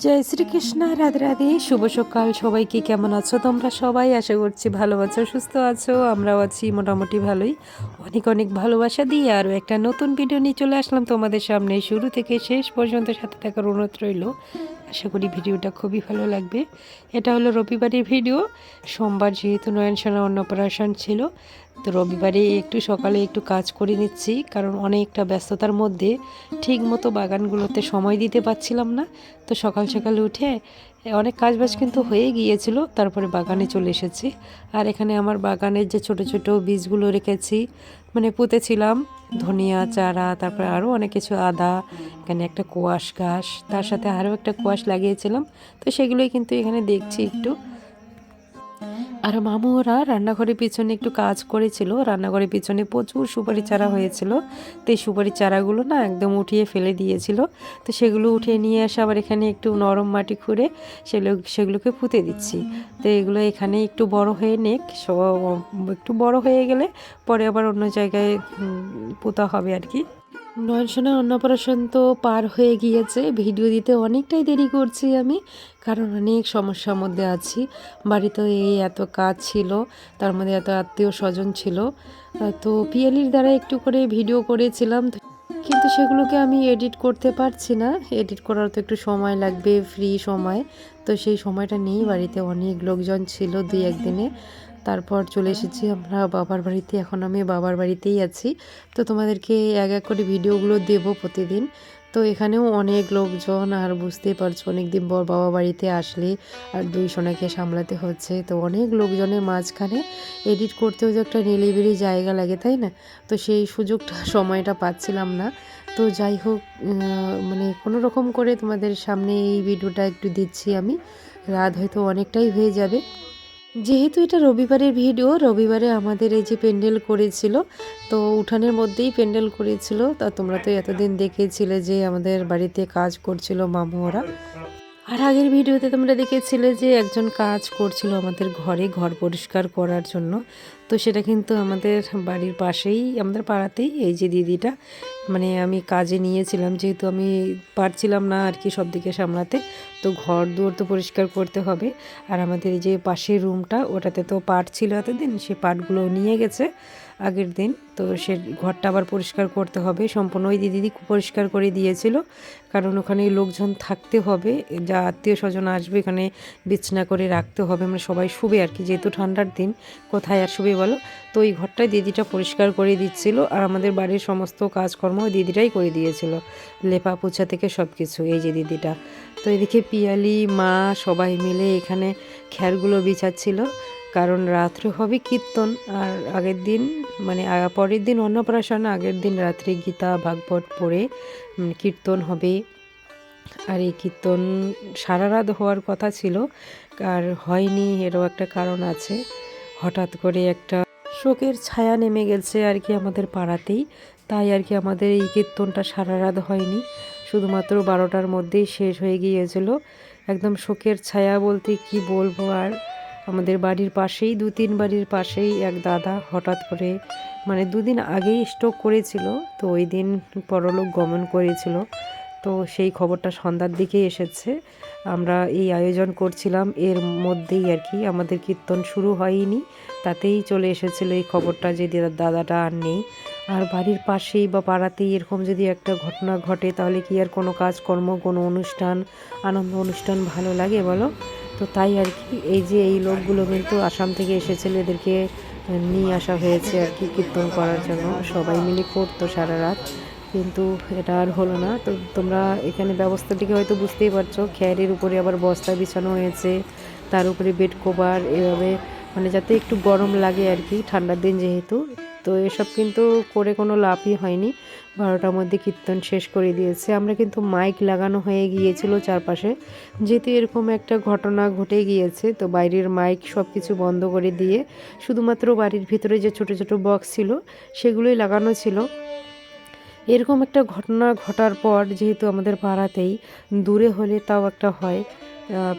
জয় শ্রীকৃষ্ণ, রাধে রাধে। শুভ সকাল, সবাইকে কেমন আছো তোমরা সবাই? আশা করছি ভালো আছো, সুস্থ আছো, আমরাও আছি মোটামুটি ভালোই। অনেক অনেক ভালোবাসা দিয়ে আরও একটা নতুন ভিডিও নিয়ে চলে আসলাম তোমাদের সামনে। শুরু থেকে শেষ পর্যন্ত সাথে থাকার অনুরোধ রইল। আশা করি ভিডিওটা খুবই ভালো লাগবে। এটা হলো রবিবারের ভিডিও সোমবার যেহেতু নয়ন সোনা অন্নপ্রাশন ছিল তো রবিবারে একটু সকালে একটু কাজ করে নিচ্ছি, কারণ অনেকটা ব্যস্ততার মধ্যে ঠিক মতো বাগানগুলোতে সময় দিতে পারছিলাম না। তো সকাল সকালে উঠে অনেক কাজবাজ কিন্তু হয়ে গিয়েছিল, তারপরে বাগানে চলে এসেছি। আর এখানে আমার বাগানের যে ছোট ছোট বীজগুলো রেখেছি মানে পুঁতেছিলাম, ধনিয়া, চারা, তারপরে আরও অনেক কিছু আদা, এখানে একটা কোয়াশ ঘাস, তার সাথে আরও একটা কোয়াশ লাগিয়েছিলাম। তো সেগুলোই কিন্তু এখানে দেখছি একটু। আর মামু ওরা রান্নাঘরের পিছনে একটু কাজ করেছিল। রান্নাঘরের পিছনে প্রচুর সুপারি চারা হয়েছিল। তো এই সুপারি চারাগুলো না একদম উঠিয়ে ফেলে দিয়েছিল। তো সেগুলো উঠিয়ে নিয়ে এসে আবার এখানে একটু নরম মাটি খুঁড়ে সেগুলো সেগুলোকে পুঁতে দিচ্ছি। তো এগুলো এখানে একটু বড় হয়ে নেক একটু বড় হয়ে গেলে পরে আবার অন্য জায়গায় পোতা হবে আর কি। নয়নসোনার অন্নপ্রাশন তো পার হয়ে গিয়েছে। ভিডিও দিতে অনেকটাই দেরি করছি আমি, কারণ অনেক সমস্যার মধ্যে আছি। বাড়িতে এই এত কাজ ছিল, তার মধ্যে এত আত্মীয় স্বজন ছিল। তো পিএলির দ্বারা একটু করে ভিডিও করেছিলাম কিন্তু সেগুলোকে আমি এডিট করতে পারছি না। এডিট করার তো একটু সময় লাগবে, ফ্রি সময়। তো সেই সময়টা নেই, বাড়িতে অনেক লোকজন ছিল দুই একদিনে তারপর চলে এসেছি আমরা বাবার বাড়িতে। এখন আমি বাবার বাড়িতেই আছি। তো তোমাদেরকে এক এক করে ভিডিওগুলো দেবো প্রতিদিন। তো এখানেও অনেক লোকজন, আর বুঝতেই পারছ অনেক দিন পর বাবা বাড়িতে আসলে আর দুই সোনাকে সামলাতে হচ্ছে। তো অনেক লোকজনের মাঝখানে এডিট করতেও যে একটা নিলিবিলি জায়গা লাগে, তাই না? তো সেই সুযোগটা, সময়টা পাচ্ছিলাম না। তো যাই হোক মানে কোনো রকম করে তোমাদের সামনে এই ভিডিওটা একটু দিচ্ছি আমি। রাত হয়তো অনেকটাই হয়ে যাবে। যেহেতু এটা রবিবারের ভিডিও, রবিবারে আমাদের এই যে প্যান্ডেল করেছিল, তো উঠানের মধ্যেই প্যান্ডেল করেছিল। তা তোমরা তো এতদিন দেখেছিলে যে আমাদের বাড়িতে কাজ করছিল মামু ওরা। আর আগের ভিডিওতে তোমরা দেখেছিলে যে একজন কাজ করছিল আমাদের ঘরে, ঘর পরিষ্কার করার জন্য। তো সেটা কিন্তু আমাদের বাড়ির পাশেই, আমাদের পাড়াতেই এই যে দিদিটা মানে আমি কাজে নিয়েছিলাম, যেহেতু আমি পারছিলাম না আর কি সব দিকে সামলাতে, তো ঘর দুয়ার তো পরিষ্কার করতে হবে। আর আমাদের এই যে পাশের রুমটা, ওটাতে তো পাট ছিল এতদিন, সে পাটগুলো নিয়ে গেছে। আগের দিন। তো সে ঘরটা আবার পরিষ্কার করতে হবে। সম্পূর্ণ ওই দিদি পরিষ্কার করে দিয়েছিল। কারণ ওখানে লোকজন থাকতে হবে। যা আত্মীয় স্বজন আসবে এখানে বিছনা করে রাখতে হবে। মানে সবাই শুবে আর কি। যেহেতু ঠান্ডার দিন, কোথায় আর শুবে বলো? তো ওই ঘরটাই দিদিটা পরিষ্কার করে দিচ্ছিল। আর আমাদের বাড়ির সমস্ত কাজকর্ম ওই দিদিটাই করে দিয়েছিল। লেপা পোছা থেকে সব কিছু, এই যে দিদিটা। তো এদিকে পিয়ালি, মা সবাই মিলে এখানে খ্যারগুলো বিছাচ্ছিল। কারণ রাত্রে হবে কীর্তন আর আগের দিন মানে পরের দিন অন্নপ্রাশন, আগের দিন রাত্রে গীতা, ভাগবত পড়ে কীর্তন হবে। আর এই কীর্তন সারা রাত হওয়ার কথা ছিল, আর হয়নি, এরও একটা কারণ আছে। হঠাৎ করে একটা শোকের ছায়া নেমে গেছে আর কি আমাদের পাড়াতেই, তাই আর কি আমাদের এই কীর্তনটা সারা রাত হয়নি। শুধুমাত্র বারোটার মধ্যেই শেষ হয়ে গিয়েছিল। একদম শোকের ছায়া বলতে কি বলব আর আমাদের বাড়ির পাশেই, দু তিন বাড়ির পাশেই এক দাদা হঠাৎ করে মানে দুদিন আগেই স্ট্রোক করেছিল, তো ওই দিন পরলোক গমন করেছিল। তো সেই খবরটা সন্ধ্যার দিকেই এসেছে। আমরা এই আয়োজন করছিলাম, এর মধ্যেই আর কি আমাদের কীর্তন শুরু হয়নি, তাতেই চলে এসেছিল এই খবরটা যে দাদা- দাদাটা আর নেই। আর বাড়ির পাশেই বা পাড়াতেই এরকম যদি একটা ঘটনা ঘটে, তাহলে কি আর কোনো কাজকর্ম, কোনো অনুষ্ঠান, আনন্দ অনুষ্ঠান ভালো লাগে বলো? তো তাই আর কি, এই যে এই লোকগুলো কিন্তু আসাম থেকে এসেছিল এদেরকে নিয়ে আসা হয়েছে আর কি কীর্তন করার জন্য, সবাই মিলে করতো সারা রাত। কিন্তু এটা আর হলো না, তো তোমরা এখানে ব্যবস্থাটিকে হয়তো বুঝতেই পারছ, খ্যারের উপরে আবার বস্তা বিছানো হয়েছে, তার উপরে বেড কভার, এভাবে মানে যাতে একটু গরম লাগে আর কি, ঠান্ডার দিন যেহেতু। তো এসব কিন্তু করে কোনো লাভই হয়নি। বারোটার মধ্যে কীর্তন শেষ করে দিয়েছে। আমরা কিন্তু মাইক লাগানো হয়ে গিয়েছিল চারপাশে। যেহেতু এরকম একটা ঘটনা ঘটে গিয়েছে, তো বাইরের মাইক সব কিছু বন্ধ করে দিয়ে শুধুমাত্র বাড়ির ভিতরে যে ছোট ছোট বক্স ছিল, সেগুলোই লাগানো ছিল। এরকম একটা ঘটনা ঘটার পর যেহেতু আমাদের পাড়াতেই দূরে হলে তাও একটা হয়।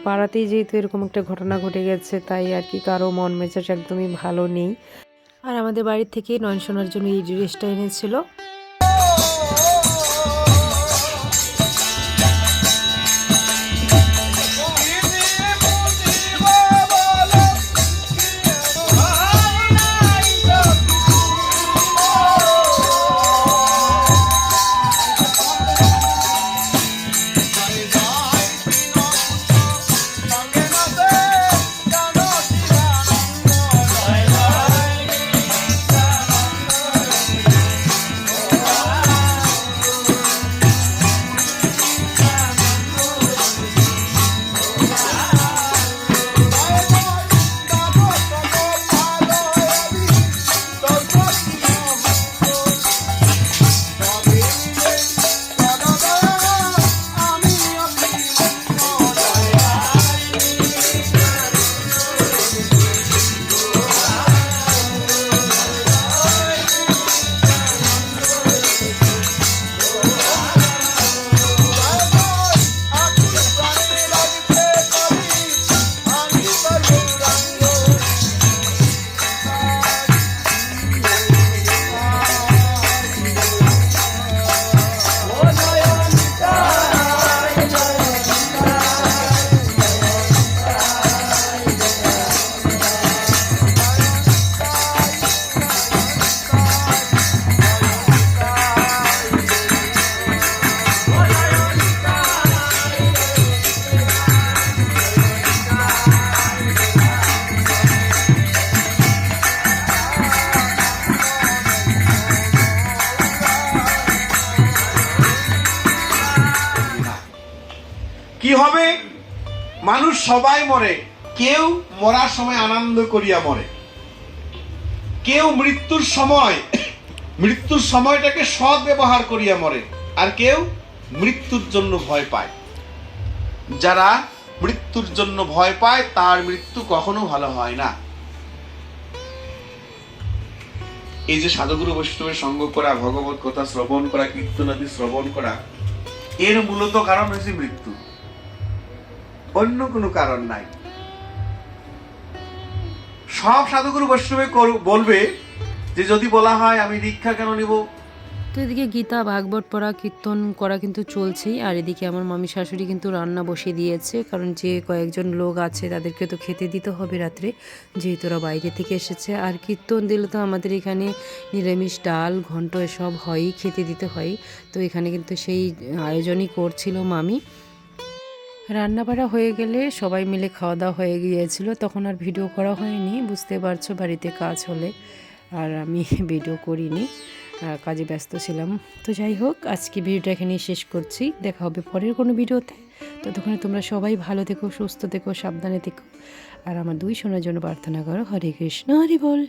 পাড়াতেই যেহেতু এরকম একটা ঘটনা ঘটে গেছে, তাই আর কি কারও মন মেজাজ একদমই ভালো নেই। আর আমাদের বাড়ির থেকে শোনার জন্য এই ড্রেসটা এনেছিল। কি হবে? মানুষ সবাই মরে, কেউ মরার সময় আনন্দ করিয়া মরে। কেউ মৃত্যুর সময়, মৃত্যুর সময়টাকে সৎ ব্যবহার করিয়া মরে, আর কেউ মৃত্যুর জন্য ভয় পায়। যারা মৃত্যুর জন্য ভয় পায়, তার মৃত্যু কখনো ভালো হয় না। এই যে সাধুগুরু বৈষ্ণবের সঙ্গ করা, ভগবত কথা শ্রবণ করা, কীর্তনাদি শ্রবণ করা, এর মূলত কারণ হচ্ছে মৃত্যু। অন্য কোনো কারণ নাই। সব সাধুগুরু বৈষ্ণবে বলবে যে যদি বলা হয় আমি দীক্ষা কেন নিব? তো এদিকে গীতা, ভাগবত পড়া, কীর্তন করা কিন্তু চলছেই, আর এদিকে আমার মামি শাশুড়ি কিন্তু রান্না বসিয়ে দিয়েছে, কারণ যে কয়েকজন লোক আছে তাদেরকে তো খেতে দিতে হবে রাত্রে, যেহেতু ওরা বাইরে থেকে এসেছে। আর কীর্তন দিলে তো আমাদের এখানে নিরামিষ ডাল, ঘন্ট এসব হয়ই, খেতে দিতে হয় তো এখানে কিন্তু সেই আয়োজনই করছিল মামি। রান্না বাড়া হয়ে গেলে সবাই মিলে খাওয়া দাওয়া হয়ে গিয়েছিল, তখন আর ভিডিও করা হয়নি। বুঝতে পারছ, বাড়িতে কাজ হলে। আর আমি ভিডিও করিনি কাজে ব্যস্ত ছিলাম। তো যাই হোক, আজকে ভিডিওটা এখানেই শেষ করছি। দেখা হবে পরের কোনো ভিডিওতে। ততক্ষণে তোমরা সবাই ভালো থেকো, সুস্থ থেকো, সাবধানে থেকো। আর আমার দুই শোনার জন্য প্রার্থনা করো, হরে কৃষ্ণ, হরি বল।